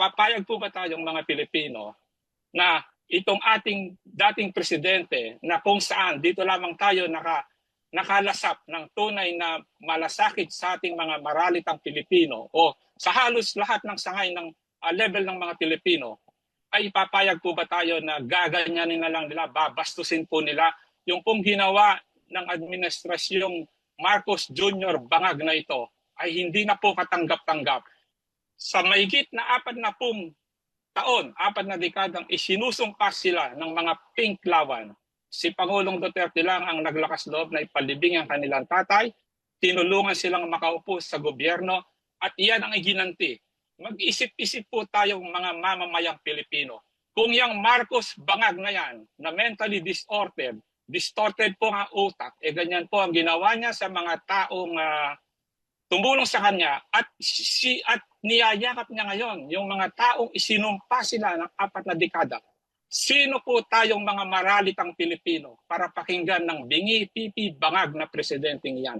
papayag po ba tayong mga Pilipino na itong ating dating presidente na kung saan dito lamang tayo naka nakalasap ng tunay na malasakit sa ating mga maralitang Pilipino o sa halos lahat ng sangay ng ah, level ng mga Pilipino ay papayag po ba tayo na gaganyanin na lang nila, babastusin po nila yung pong ginawa ng administrasyong Marcos Jr. bangag na ito ay hindi na po katanggap-tanggap. Sa mahigit na apat na pong taon, apat na dekadang isinusumpas sila ng mga pink lawan. Si Pangulong Duterte lang ang naglakas loob na ipalibing ang kanilang tatay, tinulungan silang makaupo sa gobyerno at iyan ang iginanti. Mag-isip-isip po tayong mga mamamayang Pilipino. Kung yung Marcos bangag na yan, na mentally disordered, distorted po ang utak, eh ganyan po ang ginawa niya sa mga taong ah, tumulong sa kanya at si at niyayakap niya ngayon yung mga taong isinumpa sila ng apat na dekada. Sino po tayong mga maralitang Pilipino para pakinggan ng bingi, pipi, bangag na presidenteng yan?